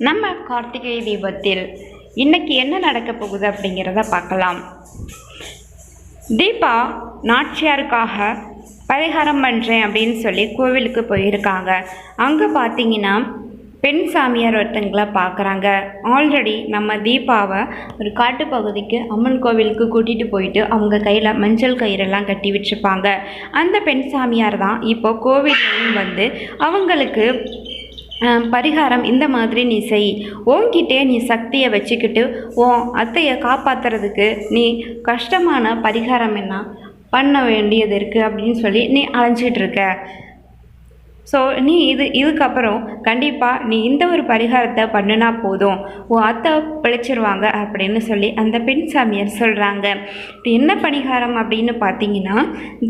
நம்ம கார்த்திகை தீபத்தில் இன்னைக்கு என்ன நடக்க போகுது அப்படிங்கிறத பார்க்கலாம். தீபா நாச்சியாருக்காக பரிகாரம் பண்ணுறேன் அப்படின்னு சொல்லி கோவிலுக்கு போயிருக்காங்க. அங்கே பார்த்தீங்கன்னா பெண் சாமியார் ஒருத்தங்களை பார்க்குறாங்க ஆல்ரெடி நம்ம தீபாவை ஒரு காட்டுப்பகுதிக்கு அம்மன் கோவிலுக்கு கூட்டிகிட்டு போயிட்டு அவங்க கையில் மஞ்சள் கயிறெல்லாம் கட்டி வச்சுருப்பாங்க அந்த பெண் சாமியார் தான் இப்போ கோவிலையும் வந்து அவங்களுக்கு பரிகாரம் இந்த மாதிரி நீ செய். உன்கிட்டே நீ சக்தியை வச்சுக்கிட்டு உன் அத்தையை காப்பாற்றுறதுக்கு நீ கஷ்டமான பரிகாரம் என்ன பண்ண வேண்டியது இருக்குது அப்படின்னு சொல்லி நீ அலைஞ்சிட்டு இருக்க. ஸோ நீ இது இதுக்கப்புறம் கண்டிப்பாக நீ இந்த ஒரு பரிகாரத்தை பண்ணுனா போதும். உன் அத்தை பிழைச்சிருவாங்க அப்படின்னு சொல்லி அந்த பெண் சாமியார் சொல்கிறாங்க இப்போ என்ன பரிகாரம் அப்படின்னு பார்த்தீங்கன்னா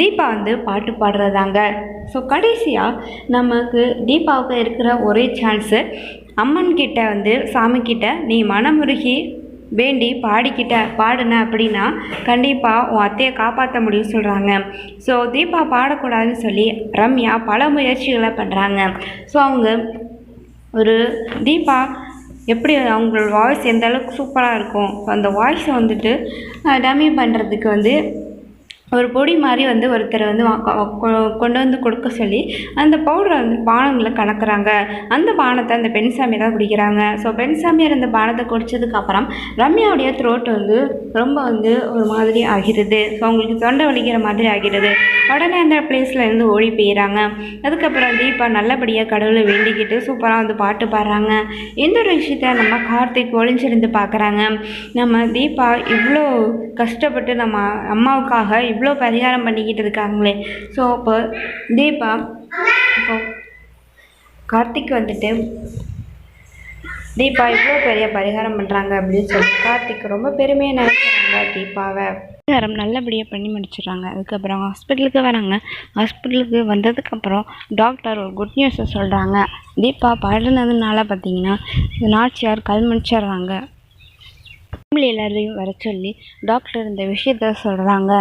தீபா வந்து பாட்டு பாடுறதாங்க. ஸோ கடைசியாக நமக்கு தீபாவுக்கு இருக்கிற ஒரே சான்ஸு அம்மன் கிட்ட வந்து சாமி கிட்ட நீ மனமுருகி வேண்டி பாடிக்கிட்ட பாடுன அப்படின்னா கண்டிப்பாக உன் அத்தையை காப்பாற்ற முடியும் சொல்கிறாங்க ஸோ தீபா பாடக்கூடாதுன்னு சொல்லி ரம்யா பல முயற்சிகளை பண்ணுறாங்க ஸோ அவங்க ஒரு தீபா எப்படி அவங்களோட வாய்ஸ் எந்த அளவுக்கு சூப்பராக இருக்கும்? அந்த வாய்ஸை வந்துட்டு டம்மி பண்ணுறதுக்கு வந்து ஒரு பொடி மாதிரி வந்து ஒருத்தர் வந்து வா- கொ- கொண்டு வந்து கொடுக்க சொல்லி அந்த பவுடரை வந்து பானங்களில் கணக்குறாங்க அந்த பானத்தை அந்த பெண்சாமி தான் குடிக்கிறாங்க. ஸோ பெண்சாமியார் அந்த பானத்தை குடித்ததுக்கப்புறம் ரம்யாவுடைய த்ரோட் வந்து ரொம்ப வந்து ஒரு மாதிரி ஆகிறது ஸோ அவங்களுக்கு தொண்டை வலிக்கிற மாதிரி ஆகிறது உடனே அந்த பிளேஸில் இருந்து ஓடி போயிடறாங்க. அதுக்கப்புறம் தீபா நல்லபடியாக கடவுளை வேண்டிக்கிட்டு சூப்பராக வந்து பாட்டு பாடுறாங்க. இந்த ஒரு விஷயத்த நம்ம கார்த்திக் ஒளிஞ்சிருந்து பார்க்குறாங்க நம்ம தீபா இவ்வளோ கஷ்டப்பட்டு நம்ம அம்மாவுக்காக இவ்வளோ பரிகாரம் பண்ணிக்கிட்டு இருக்காங்களே. ஸோ இப்போ தீபா இப்போ கார்த்திக் வந்துட்டு தீபா இவ்வளோ பெரிய பரிகாரம் பண்ணுறாங்க அப்படின்னு சொல்லி கார்த்திக் ரொம்ப பெருமையாக நினைக்கிறாங்க தீபாவை. பரிகாரம் நல்லபடியாக பண்ணி முடிச்சிடுறாங்க. அதுக்கப்புறம் ஹாஸ்பிட்டலுக்கு வராங்க. ஹாஸ்பிட்டலுக்கு வந்ததுக்கப்புறம் டாக்டர் ஒரு குட் நியூஸை சொல்கிறாங்க தீபா படுனதுனால பார்த்தீங்கன்னா நாச்சியார் கல் முடிச்சிடுறாங்க ஃபேமிலி எல்லாரையும் வர சொல்லி டாக்டர் இந்த விஷயத்த சொல்கிறாங்க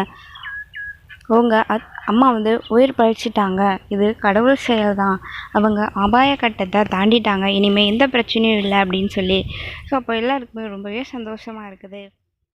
அவங்க அத் அம்மா வந்து உயிர் பழிச்சிட்டாங்க. இது கடவுள் செயல் தான் அவங்க அபாய கட்டத்தை தாண்டிட்டாங்க. இனிமேல் எந்த பிரச்சனையும் இல்லை அப்படின்னு சொல்லி. ஸோ அப்போ எல்லாருக்குமே ரொம்பவே சந்தோஷமாக இருக்குது.